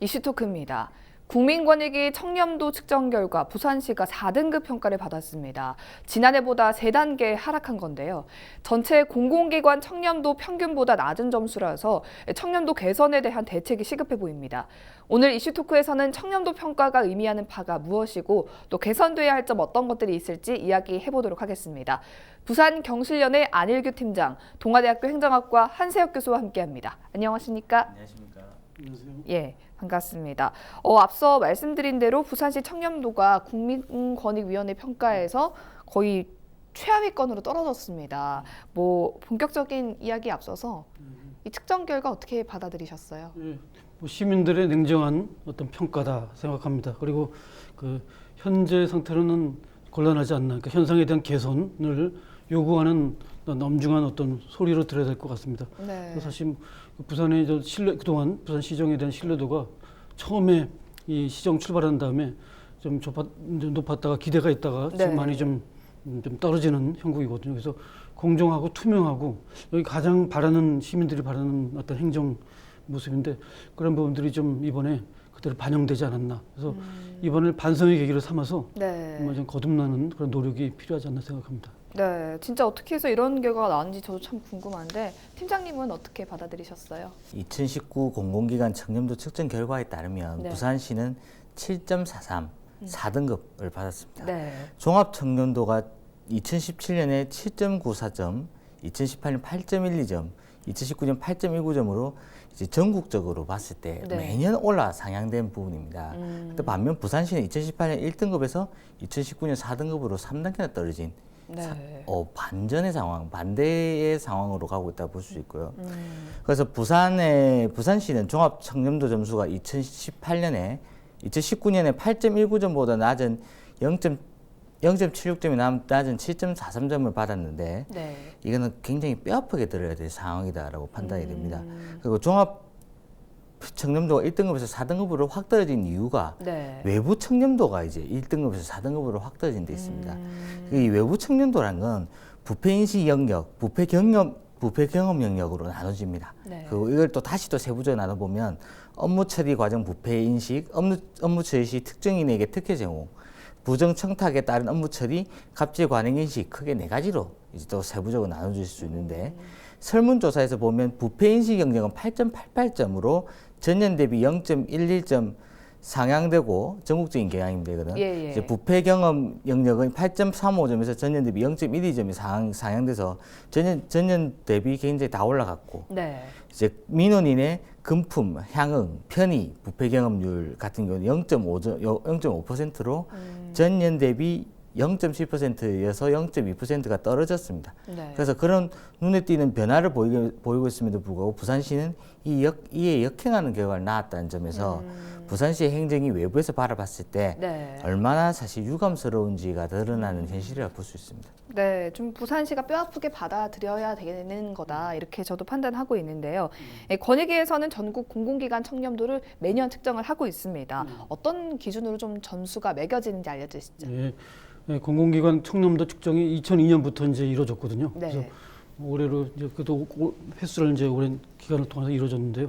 이슈토크입니다. 국민권익위 청렴도 측정 결과 부산시가 4등급 평가를 받았습니다. 지난해보다 3단계 하락한 건데요. 전체 공공기관 청렴도 평균보다 낮은 점수라서 청렴도 개선에 대한 대책이 시급해 보입니다. 오늘 이슈토크에서는 청렴도 평가가 의미하는 바가 무엇이고 또 개선돼야 할 점 어떤 것들이 있을지 이야기해 보도록 하겠습니다. 부산 경실련의 안일규 팀장, 동아대학교 행정학과 한세혁 교수와 함께합니다. 안녕하십니까? 안녕하십니까. 안녕하세요. 예, 반갑습니다. 어, 앞서 말씀드린 대로 부산시 청렴도가 국민권익위원회 평가에서 거의 최하위권으로 떨어졌습니다. 뭐 본격적인 이야기 앞서서 이 측정 결과 어떻게 받아들이셨어요? 예, 뭐 시민들의 냉정한 어떤 평가다 생각합니다. 그리고 그 현재 상태로는 곤란하지 않나. 그러니까 현상에 대한 개선을 요구하는 엄중한 어떤 소리로 들어야 될 것 같습니다. 네. 사실 그 부산의 저 신뢰 그동안 부산 시정에 대한 신뢰도가 처음에 이 시정 출발한 다음에 좀, 좁았, 좀 높았다가 기대가 있다가 네. 지금 많이 좀, 음, 좀 떨어지는 형국이거든요. 그래서 공정하고 투명하고 여기 가장 바라는 시민들이 바라는 어떤 행정 모습인데 그런 부분들이 좀 이번에 그대로 반영되지 않았나. 그래서 이번을 반성의 계기로 삼아서 음. 네. 정말 좀 거듭나는 그런 노력이 필요하지 않나 생각합니다. 네, 진짜 어떻게 해서 이런 결과가 나왔는지 저도 참 궁금한데 팀장님은 어떻게 받아들이셨어요? 2019 공공기관 청렴도 측정 결과에 따르면 네. 부산시는 7.43 4등급을 받았습니다. 네. 종합 청렴도가 2017년에 7.94점, 2018년 8.12점, 2019년 8.19점으로 이제 전국적으로 봤을 때 네. 매년 올라 상향된 부분입니다. 음. 반면 부산시는 2018년 1등급에서 2019년 4등급으로 3단계나 떨어진 네. 어, 반전의 상황, 반대의 상황으로 가고 있다 볼 수 있고요. 음. 그래서 부산의 부산시는 종합 청렴도 점수가 2018년에 2019년에 8.19점보다 낮은 0. 0.76점이 낮은 7.43점을 받았는데 네. 이거는 굉장히 뼈아프게 들어야 될 상황이다라고 판단이 됩니다. 음. 그리고 종합 청렴도가 1등급에서 4등급으로 확 떨어진 이유가 네. 외부 청렴도가 이제 1등급에서 4등급으로 확 떨어진 데 있습니다. 음. 이 외부 청렴도란 건 부패 인식 영역, 부패 경험, 부패 경험 영역으로 나눠집니다. 네. 그리고 이걸 또 다시 또 세부적으로 나눠보면 업무 처리 과정 부패 인식, 업무, 업무 처리 시 특정인에게 특혜 제공, 부정 청탁에 따른 업무 처리, 갑질 관행 인식 크게 네 가지로 이제 또 세부적으로 나눠질 수 있는데 설문조사에서 보면 부패 인식 영역은 8.88점으로 전년 대비 0.11점 상향되고 전국적인 경향입니다. 예, 예. 이제 부패 경험 영역은 8.35점에서 전년 대비 0.12점이 상향, 상향돼서 전년 전년 대비 굉장히 다 올라갔고 네. 이제 민원인의 금품, 향응, 편의, 부패 경험률 같은 경우는 0.5점, 0.5%로 음. 전년 대비 0.7%여서 0.2%가 떨어졌습니다. 네. 그래서 그런 눈에 띄는 변화를 보이고, 보이고 있음에도 불구하고 부산시는 이 역, 이에 역행하는 결과를 낳았다는 점에서 부산시의 행정이 외부에서 바라봤을 때 음. 네. 얼마나 사실 유감스러운지가 드러나는 현실이라 볼 수 있습니다. 네, 좀 부산시가 뼈아프게 받아들여야 되는 거다 이렇게 저도 판단하고 있는데요. 예, 권익위에서는 전국 공공기관 청렴도를 매년 측정을 하고 있습니다. 어떤 기준으로 좀 점수가 매겨지는지 알려주시죠. 예, 예, 공공기관 청렴도 측정이 2002년부터 이제 이루어졌거든요. 네. 그래서 올해로 이제 그래도 오- 횟수를 이제 오랜 기간을 통해서 이루어졌는데요.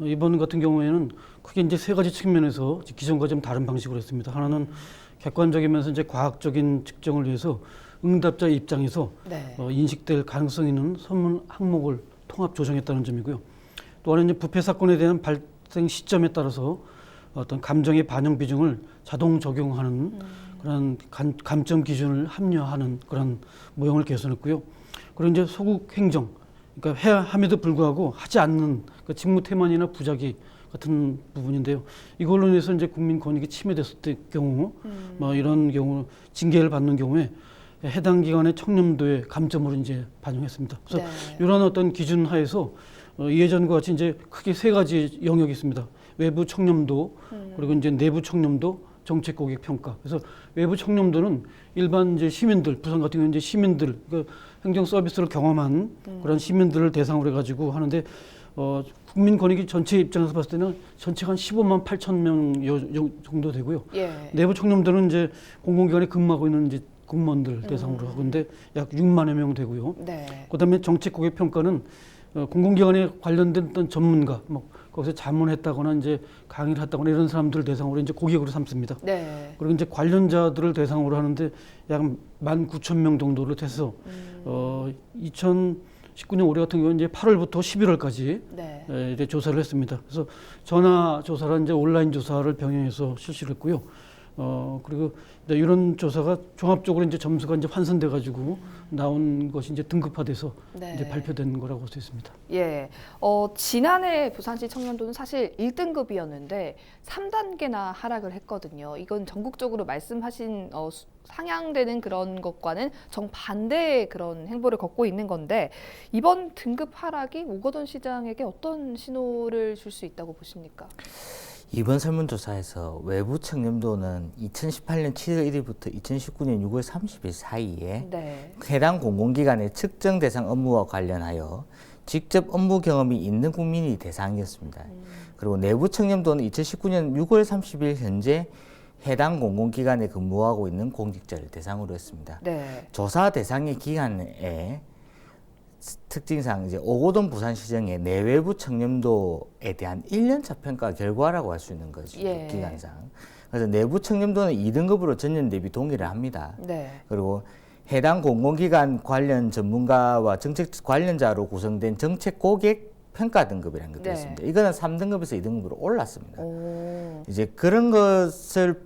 어, 이번 같은 경우에는 크게 이제 세 가지 측면에서 이제 기존과 좀 다른 방식으로 했습니다. 하나는 객관적이면서 이제 과학적인 측정을 위해서 응답자 입장에서 네. 어, 인식될 가능성 있는 선문 항목을 통합 조정했다는 점이고요. 또 하나는 이제 부패 사건에 대한 발생 시점에 따라서 어떤 감정의 반영 비중을 자동 적용하는 그런 감, 감점 기준을 합리화하는 그런 모형을 개선했고요. 그리고 이제 소국 행정, 그러니까 해야 함에도 불구하고 하지 않는 그 직무 태만이나 부작위 같은 부분인데요. 이걸로 인해서 이제 국민 권익이 침해됐을 때 경우, 뭐 이런 경우 징계를 받는 경우에 해당 기관의 청렴도의 감점으로 이제 반영했습니다. 그래서 네. 이런 어떤 기준 하에서 어, 예전과 같이 이제 크게 세 가지 영역이 있습니다. 외부 청렴도 그리고 이제 내부 청렴도 정책 고객 평가. 그래서 외부 청렴도는 일반 이제 시민들 부산 같은 경우는 이제 시민들 그 행정 서비스를 경험한 그런 시민들을 대상으로 해가지고 하는데 어, 국민 권익위 전체 입장에서 봤을 때는 전체가 한 15만 8천 명 요- 요 정도 되고요. 예. 내부 청렴도는 이제 공공기관에 근무하고 있는 이제 공무원들 대상으로 하고 있는데 약 6만여 명 되고요. 네. 그다음에 정책 고객 평가는 어, 공공기관에 관련된 어떤 전문가, 뭐 거기서 자문했다거나 이제 강의를 했다거나 이런 사람들을 대상으로 이제 고객으로 삼습니다. 네. 그리고 이제 관련자들을 대상으로 하는데 약 19,000명 정도로 돼서 음. 어 2019년 올해 같은 경우는 이제 8월부터 11월까지 네. 에, 이제 조사를 했습니다. 그래서 전화 조사를 이제 온라인 조사를 병행해서 실시를 했고요. 어 그리고 이런 조사가 종합적으로 이제 점수가 이제 환산돼 가지고 나온 것이 이제 등급화돼서 네. 이제 발표된 거라고 볼 수 있습니다. 예. 어, 지난해 부산시 청년도는 사실 1등급이었는데 3단계나 하락을 했거든요. 이건 전국적으로 말씀하신 어, 수- 상향되는 그런 것과는 정반대의 그런 행보를 걷고 있는 건데 이번 등급 하락이 오거돈 시장에게 어떤 신호를 줄 수 있다고 보십니까? 이번 설문조사에서 외부 청렴도는 2018년 7월 1일부터 2019년 6월 30일 사이에 네. 해당 공공기관의 측정 대상 업무와 관련하여 직접 업무 경험이 있는 국민이 대상이었습니다. 그리고 내부 청렴도는 2019년 6월 30일 현재 해당 공공기관에 근무하고 있는 공직자를 대상으로 했습니다. 네. 조사 대상의 기간에 특징상 이제 오고돈 부산시정의 내외부 청렴도에 대한 1년차 평가 결과라고 할 수 있는 거죠. 예. 기간상. 그래서 내부 청렴도는 2등급으로 전년 대비 동일을 합니다. 네. 그리고 해당 공공기관 관련 전문가와 정책 관련자로 구성된 정책 고객 평가 등급이라는 것도 네. 있습니다. 이거는 3등급에서 2등급으로 올랐습니다. 오. 이제 그런 것을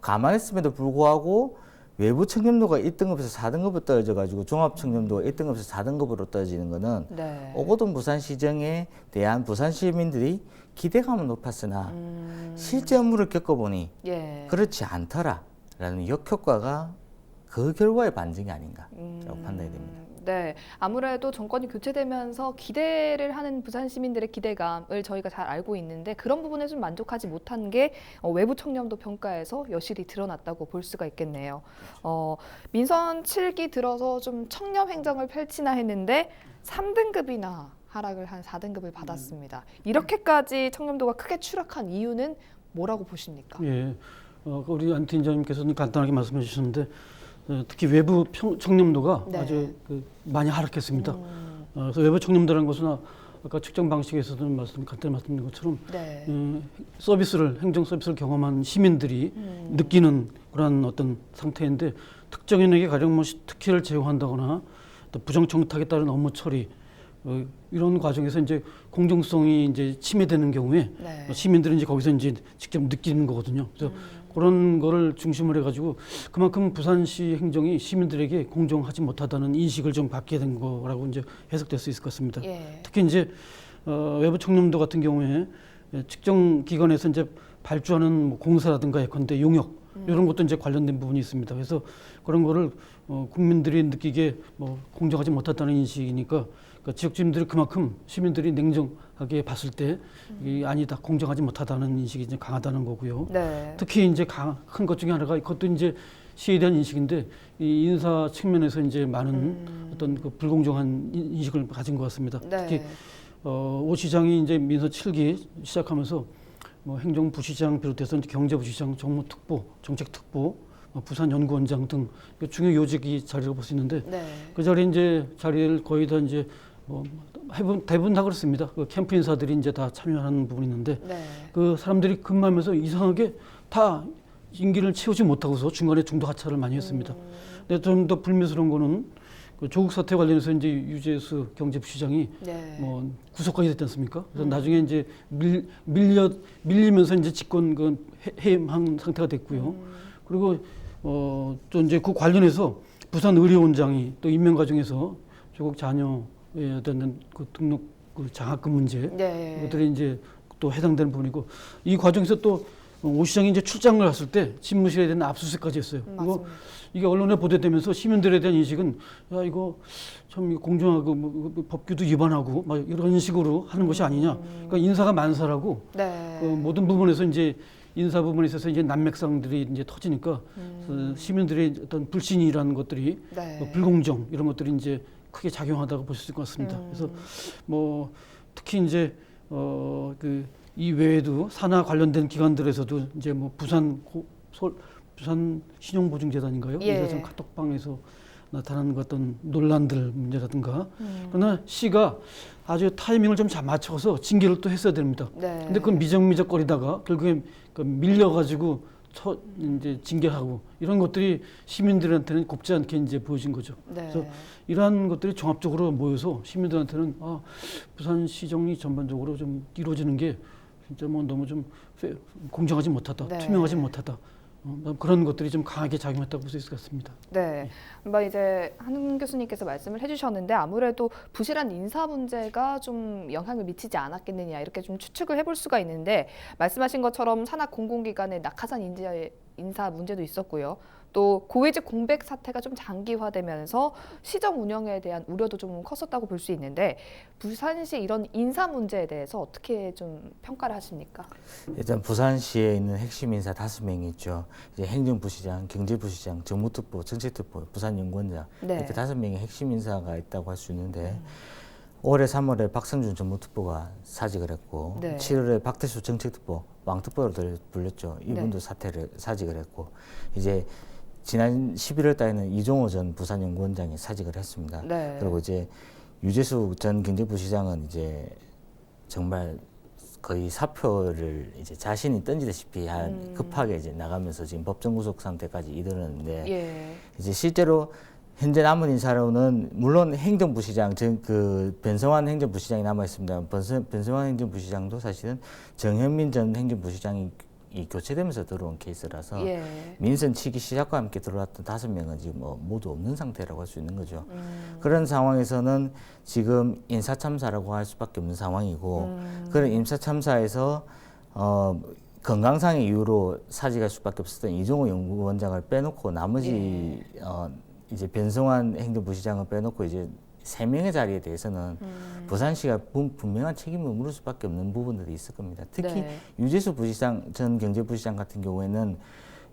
감안했음에도 불구하고 외부 청렴도가 1등급에서 4등급으로 떨어져 가지고 종합 청렴도가 1등급에서 4등급으로 떨어지는 거는 네. 오고돈 부산시정에 대한 부산 시민들이 기대감은 높았으나 음. 실제 업무를 겪어보니 예. 그렇지 않더라라는 역효과가 그 결과의 반증이 아닌가라고 음, 판단이 됩니다. 네, 아무래도 정권이 교체되면서 기대를 하는 부산 시민들의 기대감을 저희가 잘 알고 있는데 그런 부분에 좀 만족하지 못한 게 어, 외부 청렴도 평가에서 여실히 드러났다고 볼 수가 있겠네요. 어, 민선 7기 들어서 좀 청렴 행정을 펼치나 했는데 3등급이나 하락을 한 4등급을 받았습니다. 이렇게까지 청렴도가 크게 추락한 이유는 뭐라고 보십니까? 예, 어, 우리 안 팀장님께서는 간단하게 말씀해 주셨는데 어, 특히 외부 평, 청렴도가 네. 아주 그, 많이 하락했습니다. 음, 어, 그래서 외부 청렴도라는 것은 아- 아까 측정 방식에서도 말씀 간단히 말씀드린 것처럼 네. 음, 서비스를 행정 서비스를 경험한 시민들이 음, 느끼는 그런 어떤 상태인데 특정인에게 가령 뭐 시- 특혜를 제공한다거나 또 부정 청탁에 따른 업무 처리 어, 이런 과정에서 이제 공정성이 이제 침해되는 경우에 네. 시민들은 이제 거기서 이제 직접 느끼는 거거든요. 그래서 그런 거를 중심으로 해가지고 그만큼 부산시 행정이 시민들에게 공정하지 못하다는 인식을 좀 갖게 된 거라고 이제 해석될 수 있을 것 같습니다. 예. 특히 이제 어, 외부 청렴도 같은 경우에 예, 측정 기관에서 이제 발주하는 뭐 공사라든가 예컨대 용역 이런 것도 이제 관련된 부분이 있습니다. 그래서 그런 거를 어, 국민들이 느끼게 뭐 공정하지 못하다는 인식이니까 그러니까 지역 주민들이 그만큼 시민들이 냉정하게 봤을 때 이 아니다 공정하지 못하다는 인식이 이제 강하다는 거고요. 네. 특히 이제 큰 것 중에 하나가 그것도 이제 시에 대한 인식인데 이 인사 측면에서 이제 많은 어떤 그 불공정한 인- 인식을 가진 것 같습니다. 특히 네. 어, 오 시장이 이제 민서 7기 시작하면서 뭐 행정부시장 비롯해서 경제부시장, 정무특보, 정책특보, 뭐 부산 연구원장 등그 중요 요직 이 자리를 볼 수 있는데 네. 그 자리에 이제 자리를 거의 다 이제 뭐 대부분, 대부분 다 그렇습니다. 그 캠프 인사들이 이제 다 참여하는 부분이 있는데 네. 그 사람들이 근무하면서 이상하게 다 임기를 채우지 못하고서 중간에 중도 하차를 많이 했습니다. 음. 근데 좀 더 불미스러운 거는 그 조국 사태 관련해서 이제 유재수 경제부시장이 네. 뭐 구속까지 됐지 않습니까? 그래서 나중에 이제 밀, 밀려 밀리면서 이제 집권 그 해- 해임한 상태가 됐고요. 그리고 어 또 이제 그 관련해서 부산 의료원장이 또 임명 과정에서 조국 자녀에 어떤 그 등록 그 장학금 문제 네. 이것들이 이제 또 해당되는 부분이고 이 과정에서 또 오 시장이 이제 출장을 갔을 때 집무실에 대한 압수수색까지 했어요. 음, 이거 맞습니다. 이게 언론에 보도되면서 시민들에 대한 인식은 야 이거 참 공정하고 뭐, 뭐 법규도 위반하고 막 이런 식으로 하는 것이 아니냐. 그러니까 인사가 만사라고 네. 그 모든 부분에서 이제 인사 부분에 있어서 이제 난맥상들이 이제 터지니까 음. 그 시민들의 어떤 불신이라는 것들이 네. 뭐 불공정 이런 것들이 이제 크게 작용하다고 볼 수 있을 것 같습니다. 음. 그래서 뭐 특히 이제 어그 이 외에도 산하 관련된 기관들에서도 이제 뭐 부산 고, 서울 부산 신용보증재단인가요? 예. 이사장 카톡방에서 나타나는 그 어떤 논란들 문제라든가 음. 그러나 시가 아주 타이밍을 좀 잘 맞춰서 징계를 또 했어야 됩니다. 네. 근데 그 미적미적거리다가 결국에 그 밀려가지고 처 이제 징계하고 이런 것들이 시민들한테는 곱지 않게 이제 보여진 거죠. 네. 그래서 이러한 것들이 종합적으로 모여서 시민들한테는 아 부산 시정이 전반적으로 좀 이루어지는 게 진짜 뭐 너무 좀 페- 공정하지 못하다, 네. 투명하지 못하다. 어, 그런 것들이 좀 강하게 작용했다고 볼 수 있을 것 같습니다. 네. 뭐 이제 한 교수님께서 말씀을 해주셨는데 아무래도 부실한 인사 문제가 좀 영향을 미치지 않았겠느냐 이렇게 좀 추측을 해볼 수가 있는데 말씀하신 것처럼 산하 공공기관의 낙하산 인사, 인사 문제도 있었고요. 또 고위직 공백 사태가 좀 장기화되면서 시정 운영에 대한 우려도 좀 컸었다고 볼 수 있는데 부산시 이런 인사 문제에 대해서 어떻게 좀 평가를 하십니까? 일단 부산시에 있는 핵심 인사 다섯 명이 있죠. 이제 행정부시장, 경제부시장, 정무특보, 정책특보, 부산연구원장 네. 이렇게 다섯 명의 핵심 인사가 있다고 할 수 있는데 올해 3월에 박성준 정무특보가 사직을 했고 네. 7월에 박태수 정책특보 왕특보로 들- 불렸죠. 이분도 사퇴를 사직을 했고 이제 지난 11월 달에는 이종호 전 부산 연구원장이 사직을 했습니다. 네. 그리고 이제 유재수 전 경제부 시장은 이제 정말 거의 사표를 이제 자신이 던지다시피 한 음. 급하게 이제 나가면서 지금 법정 구속 상태까지 이르렀는데 예. 이제 실제로 현재 남은 인사로는 물론 행정부 시장 전그 변성환 행정부 시장이 남아 있습니다. 변성, 변성환 행정부 시장도 사실은 정현민 전 행정부 시장이 이 교체되면서 들어온 케이스라서 예. 민선 치기 시작과 함께 들어왔던 다섯 명은 지금 뭐 모두 없는 상태라고 할 수 있는 거죠. 음. 그런 상황에서는 지금 인사 참사라고 할 수밖에 없는 상황이고 음. 그런 인사 참사에서 어 건강상의 이유로 사직할 수밖에 없었던 이종호 연구원장을 빼놓고 나머지 예. 어 이제 변성환 행정부시장을 빼놓고 이제 세 명의 자리에 대해서는 음. 부산시가 분- 분명한 책임을 물을 수밖에 없는 부분들이 있을 겁니다. 특히 네. 유재수 부시장 전 경제부시장 같은 경우에는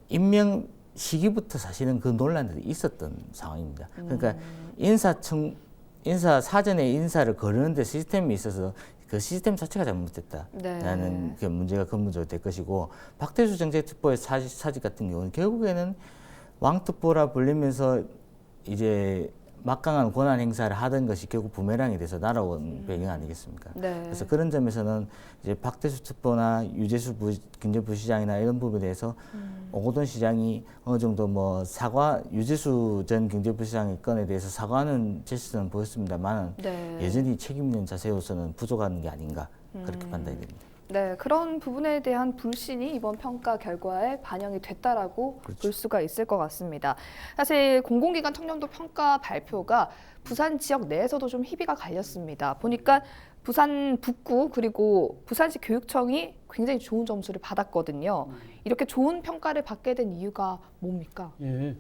임명 시기부터 사실은 그 논란들이 있었던 상황입니다. 그러니까 음. 인사청 인사 사전에 인사를 거르는데 시스템이 있어서 그 시스템 자체가 잘못됐다라는 네. 그 문제가 근본적으로 될 것이고 박태수 정책특보의 사직 같은 경우는 결국에는 왕특보라 불리면서 이제 막강한 권한 행사를 하던 것이 결국 부메랑이 돼서 날아온 배경 아니겠습니까? 네. 그래서 그런 점에서는 이제 박태수 특보나 유재수 부, 경제부시장이나 이런 부분에 대해서 음. 오고돈 시장이 어느 정도 뭐 사과 유재수 전 경제부시장의 건에 대해서 사과하는 제스처는 보였습니다만 네. 여전히 책임 있는 자세로서는 부족한 게 아닌가 그렇게 음. 판단이 됩니다. 네, 그런 부분에 대한 불신이 이번 평가 결과에 반영이 됐다라고 그렇죠. 볼 수가 있을 것 같습니다. 사실 공공기관 청렴도 평가 발표가 부산 지역 내에서도 좀 희비가 갈렸습니다. 보니까 부산 북구 그리고 부산시 교육청이 굉장히 좋은 점수를 받았거든요. 이렇게 좋은 평가를 받게 된 이유가 뭡니까? 예,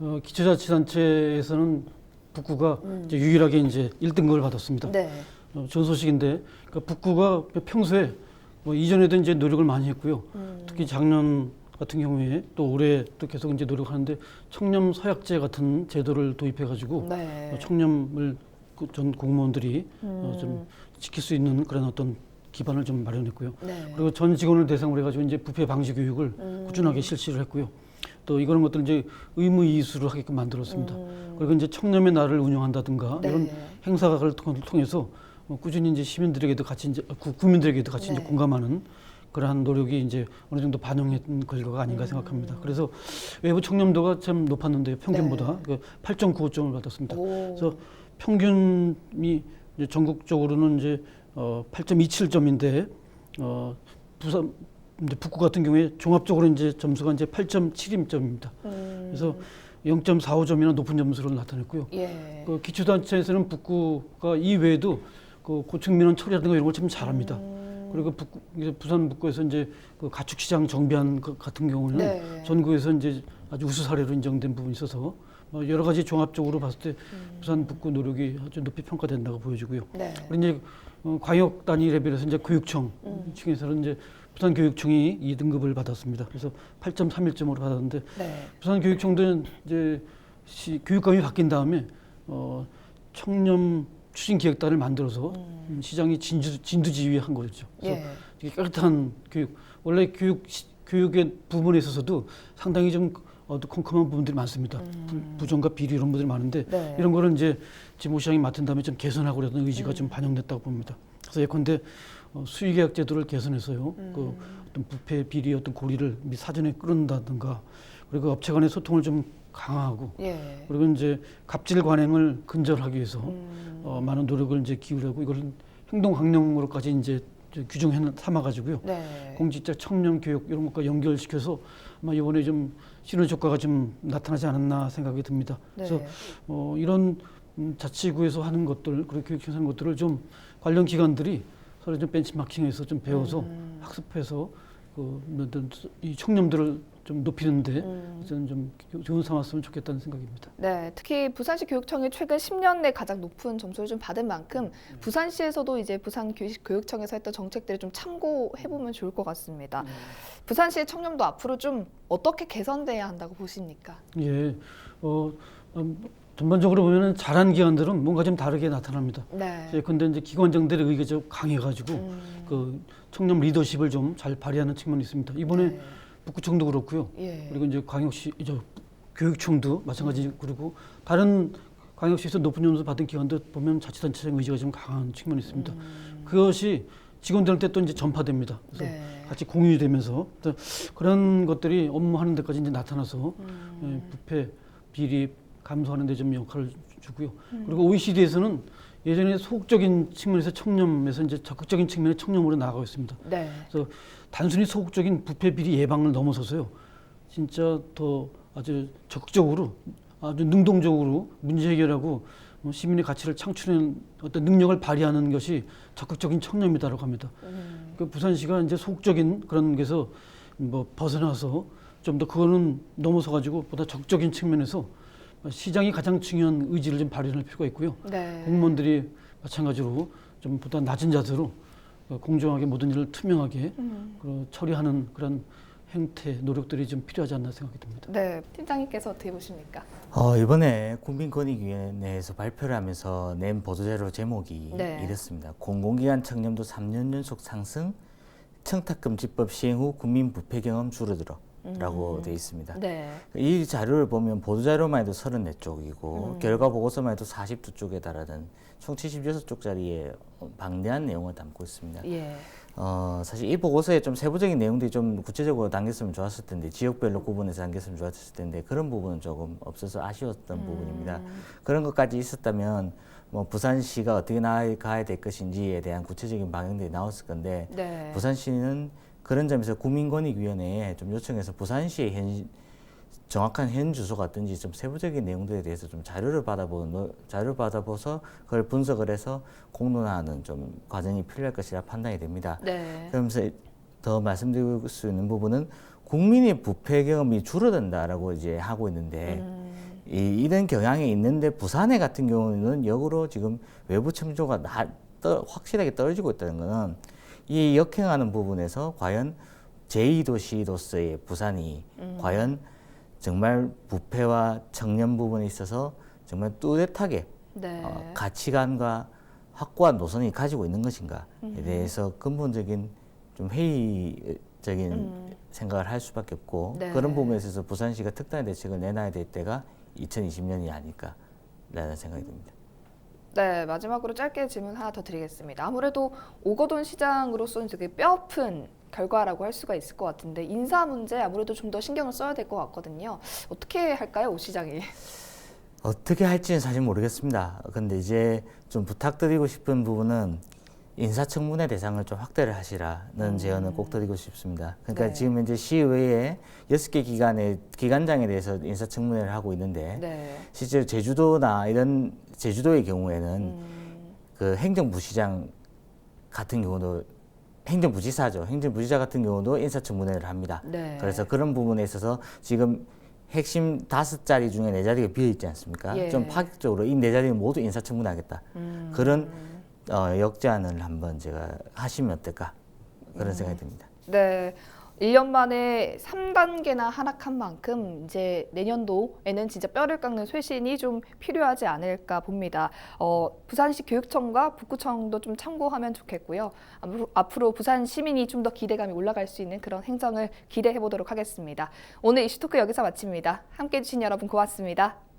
어, 기초자치단체에서는 북구가 음. 이제 유일하게 이제 1등급을 받았습니다. 네. 어, 좋은 소식인데 그러니까 북구가 평소에 뭐 이전에도 이제 노력을 많이 했고요. 음. 특히 작년 같은 경우에 또 올해 또 계속 이제 노력하는데 청렴 서약제 같은 제도를 도입해 가지고 네. 어, 청렴을 그전 공무원들이 어, 좀 음. 지킬 수 있는 그런 어떤 기반을 좀 마련했고요. 네. 그리고 전 직원을 대상으로 해가지고 이제 부패 방지 교육을 음. 꾸준하게 실시를 했고요. 또 이런 것들 이제 의무 이수를 하게끔 만들었습니다. 음. 그리고 이제 청렴의 날을 운영한다든가 네. 이런 행사를 통- 통해서 어, 꾸준히 이제 시민들에게도 같이 이제 구- 국민들에게도 같이 이제 네. 공감하는 그러한 노력이 이제 어느 정도 반영했던 결과가 아닌가 생각합니다. 그래서 외부 청렴도가 참 높았는데 평균보다 네. 그 8.95점을 받았습니다. 오. 그래서 평균이 이제 전국적으로는 이제 어 8.27점인데 어 부산 이제 북구 같은 경우에 종합적으로 이제 점수가 이제 8.72점입니다. 음. 그래서 0.45점이나 높은 점수를 나타냈고요. 예. 그 기초단체에서는 북구가 이외에도 그 고층 민원 처리라든가 이런 걸 참 잘합니다. 음. 그리고 이제 부산 북구에서 이제 그 가축시장 정비한 것 같은 경우는 네. 전국에서 이제 아주 우수 사례로 인정된 부분이 있어서 어, 여러 가지 종합적으로 봤을 때 부산 북구 노력이 아주 높이 평가된다고 보여지고요. 네. 그리고 이제 어, 광역 단위 레벨에서 이제 교육청 음. 층에서는 이제 부산 교육청이 2등급을 받았습니다. 그래서 8.31점으로 받았는데 네. 부산 교육청도 이제 시, 교육감이 바뀐 다음에 어, 청렴 추진 기획단을 만들어서 음, 시장이 진주 진두지휘한 거죠. 그래서 예. 깨끗한 교육. 원래 교육 시- 교육의 부분에 있어서도 상당히 좀 어, 또 컴컴한 부분들이 많습니다. 불- 부정과 비리 이런 부분들이 많은데 네. 이런 거를 이제 지모 시장이 맡은 다음에 좀 개선하고 그러는 의지가 음. 좀 반영됐다고 봅니다. 그래서 예컨대 어, 수의계약 제도를 개선해서요. 음. 그 어떤 부패 비리 어떤 고리를 미 사전에 끌는다든가 그리고 그 업체 간의 소통을 좀 강화하고 예. 그리고 이제 갑질 관행을 근절하기 위해서 음. 어, 많은 노력을 이제 기울이고 이걸 행동 강령으로까지 이제 저 규정해 삼아 가지고요. 네. 공직자 청년 교육 이런 것과 연결시켜서 아마 이번에 좀 시너지 효과가 좀 나타나지 않았나 생각이 듭니다. 그래서 네. 어, 이런 음, 자치구에서 하는 것들 그리고 교육청에서 하는 것들을 좀 관련 기관들이 서로 좀 벤치마킹해서 좀 배워서 음. 학습해서 그 이 청렴들을 좀 높이는데 음. 저는 좀 좋은 삼았으면 좋겠다는 생각입니다. 네, 특히 부산시 교육청이 최근 10년 내 가장 높은 점수를 좀 받은 만큼 부산시에서도 이제 부산 교- 교육청에서 했던 정책들을 좀 참고해 보면 좋을 것 같습니다. 부산시의 청렴도 앞으로 좀 어떻게 개선돼야 한다고 보십니까? 예, 어, 음, 전반적으로 보면은 잘한 기관들은 뭔가 좀 다르게 나타납니다. 네. 예컨대 이제 기관장들의 의가 좀 강해가지고 음. 그 청렴 리더십을 좀 잘 발휘하는 측면이 있습니다. 이번에 네. 북구청도 그렇고요. 예. 그리고 이제 광역시 저 교육청도 마찬가지 그리고 다른 광역시에서 높은 점수 받은 기관들 보면 자치단체장 의지가 좀 강한 측면이 있습니다. 음. 그것이 직원들한테 또 이제 전파됩니다. 그래서 네. 같이 공유되면서 그래서 그런 것들이 업무하는 데까지 이제 나타나서 음. 예, 부패 비리 감소하는 데 좀 역할을 주고요. 음. 그리고 OECD에서는 예전에 소극적인 측면에서 청렴에서 이제 적극적인 측면의 청렴으로 나아가고 있습니다. 네. 단순히 소극적인 부패 비리 예방을 넘어서서요. 진짜 더 아주 적극적으로 아주 능동적으로 문제 해결하고 어, 시민의 가치를 창출하는 어떤 능력을 발휘하는 것이 적극적인 청렴이다라고 합니다. 음. 그 부산시가 이제 소극적인 그런 게서 뭐 벗어나서 좀 더 그거는 넘어서 가지고 보다 적극적인 측면에서 시장이 가장 중요한 의지를 좀 발휘할 필요가 있고요. 네. 공무원들이 마찬가지로 좀 보다 낮은 자세로 어, 공정하게 모든 일을 투명하게 음. 그 처리하는 그런 행태 노력들이 좀 필요하지 않나 생각이 듭니다. 네. 팀장님께서 어떻게 보십니까? 어, 이번에 국민권익위원회에서 발표를 하면서 낸 보도자료 제목이 네. 이렇습니다. 공공기관 청렴도 3년 연속 상승, 청탁금지법 시행 후 국민 부패 경험 줄어들어. 라고 음. 돼 있습니다. 네. 이 자료를 보면 보도자료만 해도 34쪽이고 음. 결과 보고서만 해도 42쪽에 달하는 총 76쪽짜리의 방대한 내용을 담고 있습니다. 예. 어, 사실 이 보고서에 좀 세부적인 내용들이 좀 구체적으로 담겼으면 좋았을 텐데 지역별로 구분해서 담겼으면 좋았을 텐데 그런 부분은 조금 없어서 아쉬웠던 부분입니다. 음. 그런 것까지 있었다면 뭐 부산시가 어떻게 나아가야 될 것인지에 대한 구체적인 방향들이 나왔을 건데 네. 부산시는 그런 점에서 국민권익위원회에 좀 요청해서 부산시의 현 정확한 현 주소가 어떤지 좀 세부적인 내용들에 대해서 좀 자료를 받아보는 자료를 받아보서 그걸 분석을 해서 공론화하는 좀 과정이 필요할 것이라 판단이 됩니다. 네. 그러면서 더 말씀드릴 수 있는 부분은 국민의 부패 경험이 줄어든다라고 이제 하고 있는데 음. 이, 이런 경향이 있는데 부산에 같은 경우는 역으로 지금 외부 첨조가 나, 떠, 확실하게 떨어지고 있다는 것은 이 역행하는 부분에서 과연 제2도시로서의 부산이 음. 과연 정말 부패와 청년 부분에 있어서 정말 뚜렷하게 네. 어, 가치관과 확고한 노선이 가지고 있는 것인가에 음. 대해서 근본적인 좀 회의적인 음. 생각을 할 수밖에 없고 네. 그런 부분에 있어서 부산시가 특단의 대책을 내놔야 될 때가 2020년이 아닐까라는 생각이 듭니다. 네, 마지막으로 짧게 질문 하나 더 드리겠습니다. 아무래도 오거돈 시장으로서는 되게 뼈아픈 결과라고 할 수가 있을 것 같은데 인사 문제 아무래도 좀 더 신경을 써야 될 것 같거든요. 어떻게 할까요, 오 시장이? 어떻게 할지는 사실 모르겠습니다. 근데 이제 좀 부탁드리고 싶은 부분은 인사청문회 대상을 좀 확대를 하시라는 제안을 꼭 드리고 싶습니다. 그러니까 네. 지금 현재 시의회에 여섯 개 기관의 기관장에 대해서 인사청문회를 하고 있는데 네. 실제로 제주도나 이런 제주도의 경우에는 음, 그 행정부시장 같은 경우도 행정부지사죠. 행정부지사 같은 경우도 인사청문회를 합니다. 네. 그래서 그런 부분에 있어서 지금 핵심 다섯 자리 중에 네 자리가 비어 있지 않습니까? 예. 좀 파격적으로 이 네 자리는 모두 인사청문하겠다. 음, 그런 어, 역제안을 한번 제가 하시면 어떨까 그런 음. 생각이 듭니다. 네. 1년 만에 3단계나 하락한 만큼 이제 내년도에는 진짜 뼈를 깎는 쇄신이 좀 필요하지 않을까 봅니다. 어, 부산시 교육청과 북구청도 좀 참고하면 좋겠고요. 앞으로, 부산 시민이 좀 더 기대감이 올라갈 수 있는 그런 행정을 기대해 보도록 하겠습니다. 오늘 이슈토크 여기서 마칩니다. 함께 해주신 여러분 고맙습니다.